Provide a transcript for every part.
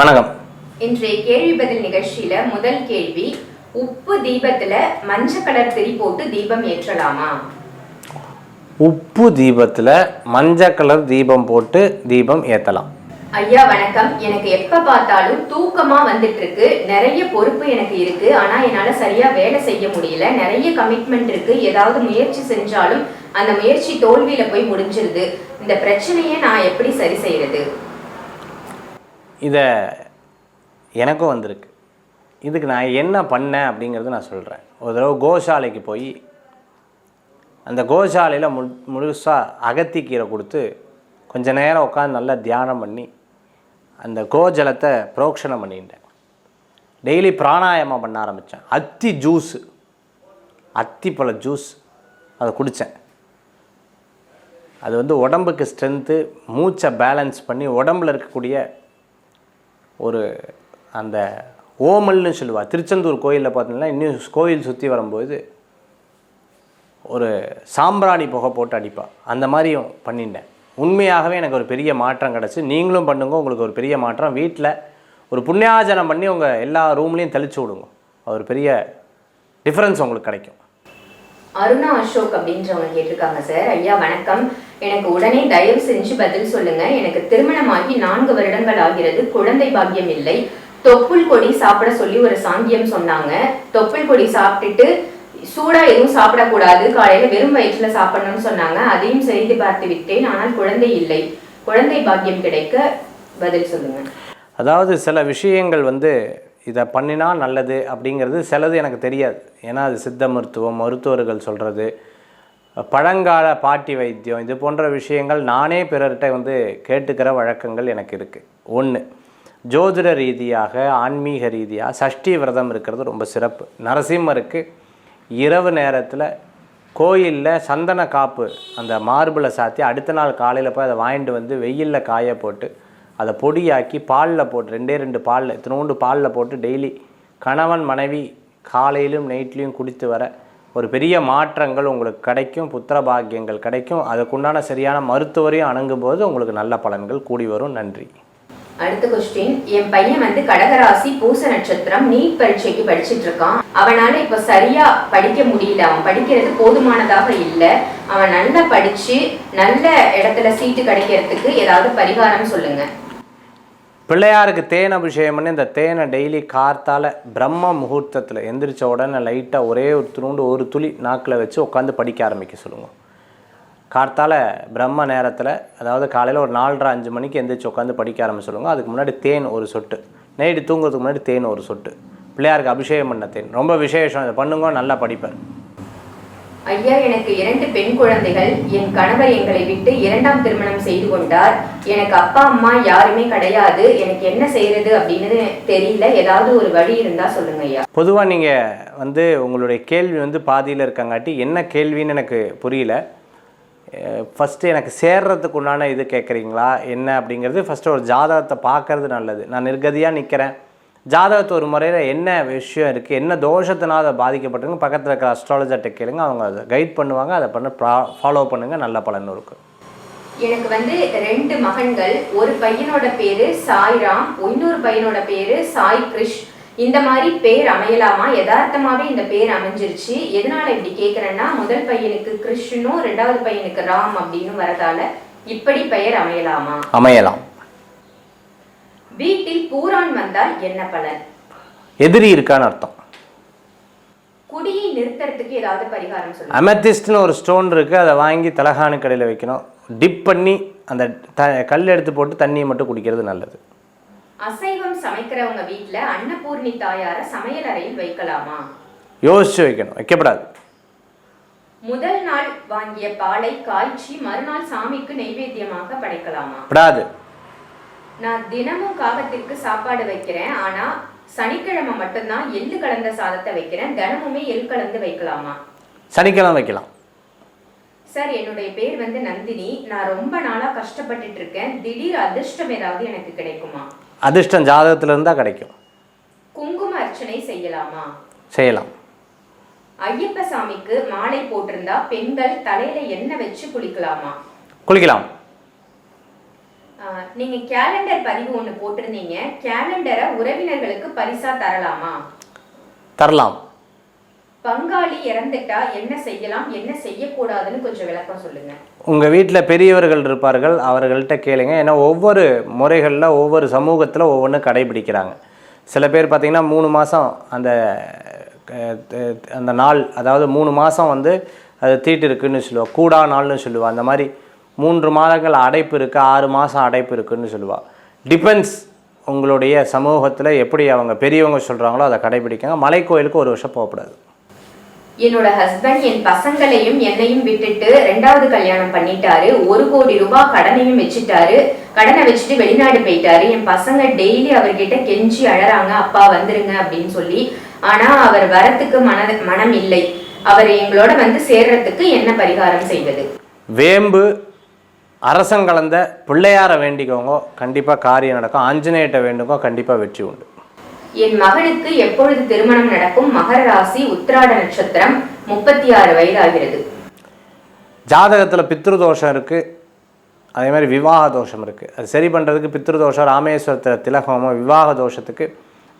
வணக்கம். இன்றைய கேள்வி பதில் நிகழ்ச்சியில முதல் கேள்வி உப்பு தீபத்துல மஞ்சள் கலர் திரி போட்டு தீபம் ஏற்றலாமா? உப்பு தீபத்தில் மஞ்சள் கலர் தீபம் போட்டு தீபம் ஏற்றலாம் ஐயா வணக்கம். எனக்கு எப்ப பார்த்தாலும் தூக்கமா வந்துட்டு இருக்கு நிறைய பொறுப்பு எனக்கு இருக்கு. ஆனா என்னால சரியா வேலை செய்ய முடியல. நிறைய கமிட்மெண்ட் இருக்கு. ஏதாவது முயற்சி செஞ்சாலும் அந்த முயற்சி தோல்வியில போய் முடிஞ்சிருது. இந்த பிரச்சனையை நான் எப்படி சரி செய்யறது? இதை எனக்கும் வந்திருக்கு. இதுக்கு நான் என்ன பண்ணேன் அப்படிங்கிறத நான் சொல்கிறேன் ஒரு தடவை கோசாலைக்கு போய் அந்த கோசாலையில் மு முழுசாக அகத்திக்கீரை கொடுத்து கொஞ்ச நேரம் உட்காந்து நல்லா தியானம் பண்ணி அந்த கோஜலத்தை புரோக்ஷணம் பண்ணிட்டேன். டெய்லி பிராணாயாமம் பண்ண ஆரம்பித்தேன் அத்தி ஜூஸு. அத்திப்பழ ஜூஸ். அதை குடித்தேன் அது வந்து உடம்புக்கு ஸ்ட்ரென்த்து மூச்சை பேலன்ஸ் பண்ணி உடம்புல இருக்கக்கூடிய ஒரு அந்த ஓமல்னு சொல்லுவா திருச்செந்தூர் கோயிலில் பார்த்தீங்கன்னா இன்னும் கோயில் சுற்றி வரும்போது ஒரு சாம்பிராணி புகை போட்டு அடிப்பா. அந்த மாதிரியும் பண்ணிட்டேன் உண்மையாகவே எனக்கு ஒரு பெரிய மாற்றம் கிடச்சி நீங்களும் பண்ணுங்க உங்களுக்கு ஒரு பெரிய மாற்றம். வீட்டில் ஒரு புண்ணியாஜனம் பண்ணி உங்கள் எல்லா ரூம்லேயும் தெளிச்சு விடுங்க. ஒரு பெரிய டிஃப்ரென்ஸ் உங்களுக்கு கிடைக்கும். அருணா அசோக் அப்படின்றவங்க கேட்டிருக்காங்க சார். ஐயா வணக்கம். எனக்கு உடனே தயவு செஞ்சு பதில் சொல்லுங்க. எனக்கு திருமணமாகி நான்கு வருடங்கள் ஆகிறது. குழந்தை பாக்கியம் இல்லை. தொப்புள் கொடி சாப்பிட சொல்லி ஒரு சாங்கியம் சொன்னாங்க. தொப்புள் கொடி சாப்பிட்டுட்டு சூடா எதுவும் சாப்பிடக்கூடாது. காலையில வெறும் வயிற்றுல சாப்பிடணும்னு சொன்னாங்க. அதையும் செய்து பார்த்து விட்டேன். ஆனால் குழந்தை இல்லை. குழந்தை பாக்கியம் கிடைக்க பதில் சொல்லுங்க. அதாவது சில விஷயங்கள் வந்து இதை பண்ணினா நல்லது அப்படிங்கிறது சிலது எனக்கு தெரியாது. ஏன்னா அது சித்த மருத்துவம் மருத்துவர்கள் சொல்கிறது பழங்கால பாட்டி வைத்தியம் இது போன்ற விஷயங்கள் நானே பிறர்கிட்ட வந்து கேட்டுக்கிற வழக்கங்கள் எனக்கு இருக்குது ஒன்று ஜோதிட ரீதியாக ஆன்மீக ரீதியாக சஷ்டி விரதம் இருக்கிறது ரொம்ப சிறப்பு. நரசிம்மருக்கு இரவு நேரத்தில் கோயிலில் சந்தன காப்பு அந்த மார்பிளை சாத்தி அடுத்த நாள் காலையில் போய் அதை வாங்கிட்டு வந்து வெயிலில் காய போட்டு அதை பொடியாக்கி பாலில் போட்டு ரெண்டே ரெண்டு பாலில் இத்தினோண்டு பாலில் போட்டு டெய்லி கணவன் மனைவி காலையிலும் நைட்லேயும் குடித்து வர ஒரு பெரிய மாற்றங்கள் உங்களுக்கு கிடைக்கும் புத்திர பாக்கியங்கள் கிடைக்கும். அதுக்குண்டான சரியான மருத்துவரையும் அணுகும்போது உங்களுக்கு நல்ல பலன்கள் கூடி வரும். நன்றி. அடுத்த கொஸ்டின் என் பையன் வந்து கடகராசி பூச நட்சத்திரம் நீட் பரீட்சைக்கு படிச்சிட்டு இருக்கான். அவனால இப்ப சரியா படிக்க முடியல. அவன் படிக்கிறது போதுமானதாக இல்ல. அவன் நல்லா படிச்சு நல்ல இடத்துல சீட்டு கிடைக்கிறதுக்கு ஏதாவது பரிகாரம் சொல்லுங்க. பிள்ளையாருக்கு தேன் அபிஷேகம் பண்ணி இந்த தேனை டெய்லி கார்த்தால பிரம்ம முகூர்த்தத்தில் எந்திரிச்ச உடனே லைட்டாக ஒரே ஒரு துணுண்டு ஒரு துளி நாக்கில் வச்சு உட்காந்து படிக்க ஆரம்பிக்க சொல்லுங்கள் கார்த்தால பிரம்ம நேரத்தில் அதாவது காலையில் ஒரு நாலரை அஞ்சு மணிக்கு எந்திரிச்சு உட்காந்து படிக்க ஆரம்பிச்சுடுங்க அதுக்கு முன்னாடி தேன் ஒரு சொட்டு. நைட்டு தூங்குறதுக்கு முன்னாடி தேன் ஒரு சொட்டு. பிள்ளையாருக்கு அபிஷேகம் பண்ண தேன். ரொம்ப விசேஷம். இதை பண்ணுங்க நல்லா படிப்பார். ஐயா எனக்கு இரண்டு பெண் குழந்தைகள் என் கணவர் எங்களை விட்டு இரண்டாம் திருமணம் செய்து கொண்டார். எனக்கு அப்பா அம்மா யாருமே கிடையாது. எனக்கு என்ன செய்யறது அப்படின்னு தெரியல. ஏதாவது ஒரு வழி இருந்தா சொல்லுங்க ஐயா. பொதுவாக நீங்கள் வந்து உங்களுடைய கேள்வி வந்து பாதியில் இருக்கங்காட்டி என்ன கேள்வின்னு எனக்கு புரியல. ஃபஸ்ட்டு எனக்கு சேர்றதுக்கு உண்டான இது கேட்குறீங்களா என்ன அப்படிங்கிறது ஃபஸ்ட்டு ஒரு ஜாதகத்தை பார்க்கறது நல்லது. நான் நிர்கதியாக நிற்கிறேன் ஜாதகத்தை ஒரு முறையில் என்ன விஷயம் இருக்குது என்ன தோஷத்தினால் அதை பாதிக்கப்பட்டிருக்கு பக்கத்தில் இருக்கிற அஸ்ட்ராலஜர்கிட்ட கேளுங்க. அவங்க அதை கைட் பண்ணுவாங்க. அதை பண்ண ஃபாலோ பண்ணுங்கள் நல்ல பலன் இருக்கும் எனக்கு வந்து ரெண்டு மகன்கள். ஒரு பையனோட பேரு சாய்ராம். இன்னொரு பையனோட பேரு சாய் கிருஷ். இந்த மாதிரி பேர் அமையலாமா? யதார்த்தமாவே இந்த பேர் அமைஞ்சிருச்சு. எதனால இப்படி கேக்குறேன்னா முதல் பையனுக்கு கிருஷ்ணும் ரெண்டாவது பையனுக்கு ராம் அப்படின்னு வரதால இப்படி பெயர் அமையலாமா? அமையலாம். வீட்டில் பூரான் வந்தால் என்ன பலன்? எதிரி இருக்கான்னு அர்த்தம். குடியை நிறுத்துறதுக்கு ஏதாவது பரிகாரம் சொல்லுங்க. அமெத்திஸ்ட்னு ஒரு ஸ்டோன் இருக்குது அதை வாங்கி தலகாணி கடையில் வைக்கணும். டிப் பண்ணி அந்த த கல் எடுத்து போட்டு தண்ணியை மட்டும் குடிக்கிறது நல்லது. அசைவம் சமைக்கிறவங்க வீட்ல அன்னபூர்ணி தாயார சமையல் அறையில் வைக்கலாமா? யோசிச்சு வைக்கணும் வைக்கப்படாது. முதல் நாள் வாங்கிய பாலை காய்ச்சி மறுநாள் சாமிக்கு நெய்வேத்தியமாக படைக்கலாமா? விடாது நான் தினமும் காகத்திற்கு சாப்பாடு வைக்கிறேன் ஆனா சனிக்கிழமை மட்டும்தான் எள்ளு கலந்த சாதத்தை வைக்கிறேன் தினமுமே எள் கலந்து வைக்கலாமா? சனிக்கிழமை வைக்கலாம். சார் என்னுடைய பேர் வந்து நந்தினி. நான் ரொம்ப நாளா கஷ்டப்பட்டுட்டு இருக்கேன். திடீர் அதிர்ஷ்டம் ஏதாவது எனக்கு கிடைக்குமா? அதிர்ஷ்டம் ஜாதகத்தில் இருந்தால் கிடைக்கும். குங்கும அர்ச்சனை செய்யலாமா? செய்யலாம். ஐயப்ப சாமிக்கு மாலை போட்டிருந்தா பெண்கள் தலையில எண்ணெய் வச்சு குளிக்கலாமா? குளிக்கலாம். ஆ, ஆஹ் நீங்க கேலண்டர் பதிவு ஒண்ணு போட்டிருந்தீங்க. கேலண்டரை உறவினர்களுக்கு பரிசா தரலாமா? தரலாம். பங்காளி இறந்துட்டா என்ன செய்யலாம்? என்ன செய்யக்கூடாதுன்னு கொஞ்சம் விளக்கம் சொல்லுங்க. உங்கள் வீட்டில் பெரியவர்கள் இருப்பார்கள் அவர்கள்ட்ட கேளுங்க. ஏன்னா ஒவ்வொரு முறைகளில் ஒவ்வொரு சமூகத்தில் ஒவ்வொன்று கடைபிடிக்கிறாங்க. சில பேர் பார்த்திங்கன்னா மூணு மாதம் அந்த அந்த நாள் அதாவது மூணு மாதம் வந்து அது தீட்டு இருக்குன்னு சொல்லுவாள் கூடா நாள்னு சொல்லுவாள் அந்த மாதிரி மூன்று மாதங்கள் அடைப்பு இருக்குது ஆறு மாதம் அடைப்பு இருக்குன்னு சொல்லுவாள் டிபெண்ட்ஸ் உங்களுடைய சமூகத்தில் எப்படி அவங்க பெரியவங்க சொல்கிறாங்களோ அதை கடைபிடிக்காங்க. மலை கோயிலுக்கு ஒரு வருஷம் போகக்கூடாது என்னோட ஹஸ்பண்ட் என் பசங்களையும் என்னையும் விட்டுட்டு ரெண்டாவது கல்யாணம் பண்ணிட்டாரு. ஒரு கோடி ரூபாய் கடனையும் வச்சுட்டாரு. கடனை வச்சுட்டு வெளிநாடு போயிட்டாரு. என் பசங்க டெய்லி அவர்கிட்ட கெஞ்சி அழறாங்க. அப்பா வந்துருங்க அப்படின்னு சொல்லி. ஆனா அவர் வரத்துக்கு மன மனம் இல்லை அவர் எங்களோட வந்து சேர்றதுக்கு என்ன பரிகாரம் செய்வது? வேம்பு அரசங்கலந்த பிள்ளையாரை வேண்டிக்கோங்க கண்டிப்பாக காரியம் நடக்கும். ஆஞ்சநேயத்தை வேண்டுங்கோ கண்டிப்பாக வெற்றி உண்டு. என் மகனுக்கு எப்பொழுது திருமணம் நடக்கும்? மகர ராசி உத்திராட நட்சத்திரம் முப்பத்தி ஆறு வயது ஆகிறது ஜாதகத்தில் பித்ருதோஷம் இருக்குது அதே மாதிரி விவாக தோஷம் இருக்குது அது சரி பண்ணுறதுக்கு பித்ருதோஷம் ராமேஸ்வரத்தில் திலகமோ விவாக தோஷத்துக்கு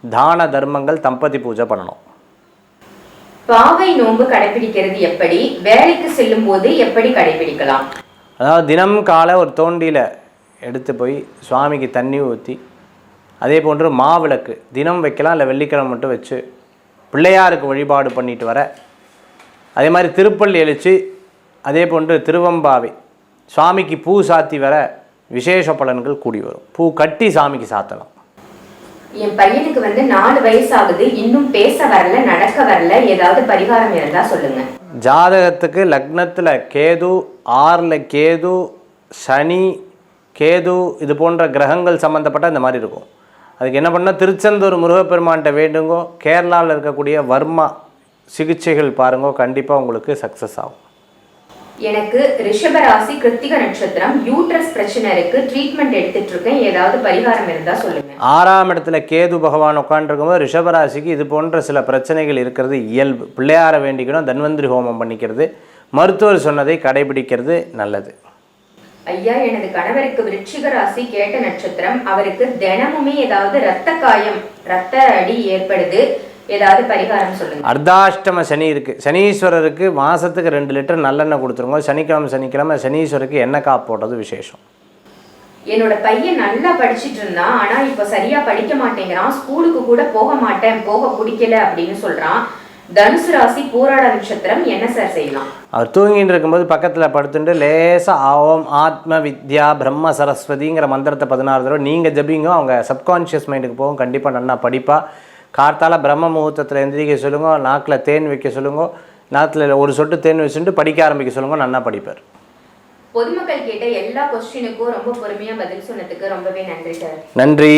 தான தர்மங்கள் தம்பதி பூஜை பண்ணணும். பாவை நோன்பு கடைபிடிக்கிறது எப்படி? வேலைக்கு செல்லும் போது எப்படி கடைபிடிக்கலாம் அதாவது தினம் காலை ஒரு தோண்டியில் எடுத்து போய் சுவாமிக்கு தண்ணி ஊற்றி அதே போன்று மாவிளக்கு தினம் வைக்கலாம் இல்லை வெள்ளிக்கிழமை மட்டும் வச்சு பிள்ளையாருக்கு வழிபாடு பண்ணிட்டு வர. அதே மாதிரி திருப்பள்ளி எழுச்சி அதே போன்று திருவம்பாவை சுவாமிக்கு பூ சாத்தி வர விசேஷ பலன்கள் கூடி வரும். பூ கட்டி சாமிக்கு சாத்தலாம். என் பையனுக்கு வந்து நாலு வயசு ஆகுது இன்னும் பேச வரல நடக்க வரல ஏதாவது பரிகாரம் இருந்தா சொல்லுங்க. ஜாதகத்துக்கு லக்னத்தில் கேது ஆறில் கேது சனி கேது இது போன்ற கிரகங்கள் சம்மந்தப்பட்ட இந்த மாதிரி இருக்கும். அதுக்கு என்ன பண்ணால் திருச்செந்தூர் முருகப்பெருமான்கிட்ட வேண்டுங்கோ கேரளாவில் இருக்கக்கூடிய வர்மா சிகிச்சைகள் பாருங்கோ கண்டிப்பாக உங்களுக்கு சக்ஸஸ் ஆகும். எனக்கு ரிஷபராசி கிருத்திக நட்சத்திரம் யூட்ரஸ் பிரச்சனை இருக்கு ட்ரீட்மெண்ட் எடுத்துட்டு இருக்கேன் ஏதாவது பரிகாரம் இருந்தா சொல்லுங்க. ஆறாம் இடத்துல கேது பகவான் உட்காந்துருக்கும்போது ரிஷபராசிக்கு இது போன்ற சில பிரச்சனைகள் இருக்கிறது இயல்பு. பிள்ளையார வேண்டிக்கணும் தன்வந்திரி ஹோமம் பண்ணிக்கிறது. மருத்துவர் சொன்னதை கடைபிடிக்கிறது நல்லது. ஐயா எனது கணவருக்கு விருச்சிக ராசி கேட்ட நட்சத்திரம். அவருக்கு தினமுமே ஏதாவது ரத்த காயம் ரத்த அடி ஏற்படுது. ஏதாவது பரிகாரம் சொல்லுங்க. அர்த்தாஷ்டம சனி இருக்குது சனீஸ்வரருக்கு மாதத்துக்கு ரெண்டு லிட்டர் நல்லெண்ணெய் கொடுத்துருங்க. சனிக்கிழமை சனிக்கிழமை சனீஸ்வரருக்கு எண்ணெய் காப்பு போடுறது விசேஷம். என்னோட பையன் நல்லா படிச்சிட்டு இருந்தான். ஆனா இப்ப சரியா படிக்க மாட்டேங்கிறான். ஸ்கூலுக்கு கூட போக மாட்டேன். போக பிடிக்கல அப்படின்னு சொல்றான். தனுசு ராசி பூராட நட்சத்திரம் என்ன சார் செய்யலாம்? அவர் தூங்கிட்டு இருக்கும்போது பக்கத்தில் படுத்துட்டு லேசாக ஓம் ஆத்ம வித்யா பிரம்ம சரஸ்வதிங்கிற மந்திரத்தை பதினாறு தடவை நீங்கள் ஜபிங்க. அவங்க சப்கான்ஷியஸ் மைண்டுக்கு போகும். கண்டிப்பாக நல்லா படிப்பா. கார்த்தால பிரம்ம முகூர்த்தத்தில் எந்திரிக்க சொல்லுங்க நாக்கில் தேன் வைக்க சொல்லுங்க நாத்தில் ஒரு சொட்டு தேன் வச்சுட்டு படிக்க ஆரம்பிக்க சொல்லுங்க நல்லா படிப்பார். பொதுமக்கள் கேட்ட எல்லா கொஸ்டினுக்கும் ரொம்ப பொறுமையா பதில் சொன்னதுக்கு ரொம்பவே நன்றி சார். நன்றி.